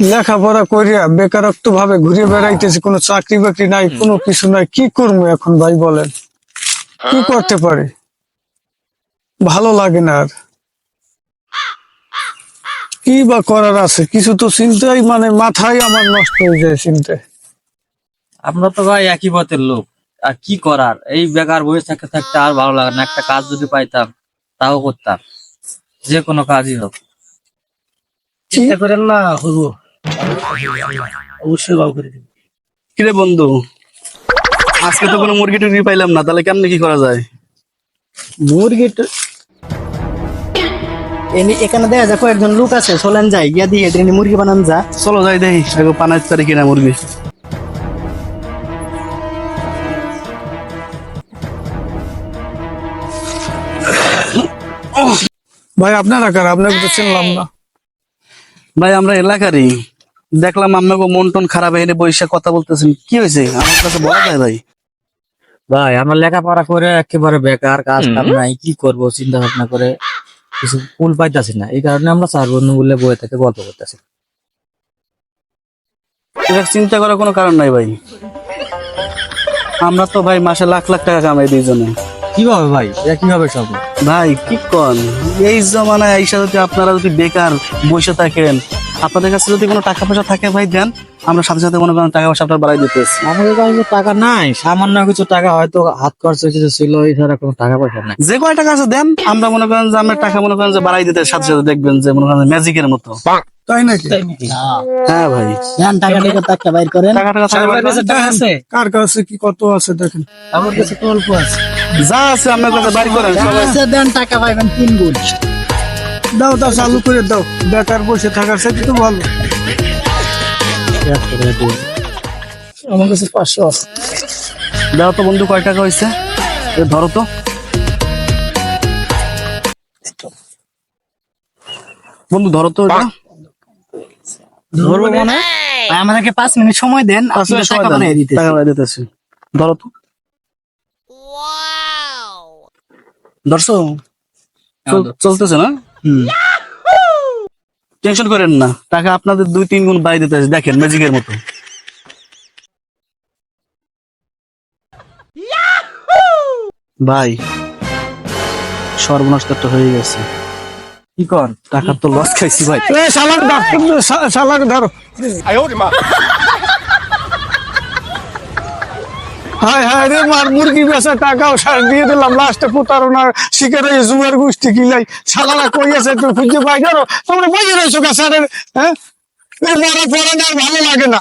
লেখাপড়া করিয়া বেকারত্ব ভাবে ঘুরে বেড়াইতেছি কোনো চাকরি বাকরি নাই কোনো কিছু নাই কি করব এখন ভাই বলেন? কি করতে পারি? ভালো লাগে না আর। কি বা করার আছে? কিছু তো চিন্তাই মানে মাথায় আমার নষ্ট হয়ে যায় চিন্তায়। আমরা তো ভাই একই পথের লোক। আর কি করার? এই বেকার বসে থাকতে থাকতে আর ভালো লাগে না। একটা কাজ যদি পাইতাম তাও করতাম। যে কোনো কাজই হোক। চিন্তা করেন না হব অবশ্যই বাবু করে দিন কিরে বন্ধু আজকে তো কোনো মুরগি টুরগি পাইলাম না তাহলে কেমনে কি করা যায়? মুরগি এনে এখানে দেখা যায় কয়েকজন লোক আছে চলেন যায় গিয়া দিয়ে এদের মুরগি বানান যা। চলো যাই দেখি আগে কিনা মুরগি। ভাই আপনারা কার? আপনাকে তো চিনলাম না। ভাই আমরা এলাকারই। দেখলাম আপনাকে মন টন খারাপ এনে বৈশাখ কথা বলতেছেন। কি হয়েছে? আমার কাছে বলা যায় ভাই। ভাই আমরা লেখাপড়া করে একেবারে বেকার কাজ কাম নাই কি করব চিন্তা ভাবনা করে কিছু ফুল পাইতাছি না। এই কারণে আমরা চার বন্ধু মিলে বয়ে থেকে গল্প করতেছি। এটা চিন্তা করার কোনো কারণ নাই ভাই। আমরা তো ভাই মাসে লাখ লাখ টাকা কামাই দুইজনে কীভাবে ভাই? এটা কীভাবে সব ভাই কি কন? এই জমানায় আইসা যদি আপনারা যদি বেকার বসে থাকেন আপনাদের কাছে যদি কোনো টাকা পয়সা থাকে ভাই দেন। আমরা সাথে সাথে মনে করেন টাকা পয়সা আপনার বাড়াই দিতেছি আমাদের কাছে টাকা নাই সামান্য কিছু টাকা হয়তো হাত খরচ কিছু ছিল এছাড়া কোনো টাকা পয়সা নাই। যে কয় টাকা আছে দেন। আমরা মনে করেন যে আমরা টাকা মনে করেন যে বাড়াই দিতে সাথে সাথে দেখবেন যে মনে করেন ম্যাজিকের মতো। তাই নাকি? হ্যাঁ ভাই। টাকা টাকা টাকা বাইর করেন? টাকা টাকা থাকে কার কাছে কি কত আছে দেখেন। আমার কাছে অল্প আছে। যা আছে আপনার কাছে বাড়ি করেন দেন টাকা পাইবেন তিন গুণ। দাও দাও চালু করে দাও। বেকার বসে থাকার সাথে তো ভালো। আমার কাছে পাঁচশো আছে। দাও তো বন্ধু কয় টাকা হয়েছে? ধরো তো। বন্ধু ধরো তো এটা। ধরবো মানে ভাই, আমাদেরকে পাঁচ মিনিট সময় দেন টাকা দেন। বানিয়ে দিতে টাকা বানিয়ে দিতেছি। ধরো তো। ধরছো? চল- চলতেছে না? টেনশন করেন না। টাকা আপনাদের দুই তিন গুণ বাড়ি দিতে দেখেন ম্যাজিকের মতো। ভাই সর্বনষ্ট তো হয়ে গেছে। কি কর? টাকা তো লস খাইছি ভাই। এ শালাক ধর শা- শালাক ধরো হায় হায় রে মার মুরগি বেচা টাকাও সার দিয়ে দিলাম লাস্টে প্রতারণার শিকারে জুয়ার গোষ্ঠী কিলাই সালালা কই আছে তুমি খুঁজে পাই ধরো তোমরা বাইরে রয়েছো কাছারের হ্যাঁ মারা পড়ে না ভালো লাগে না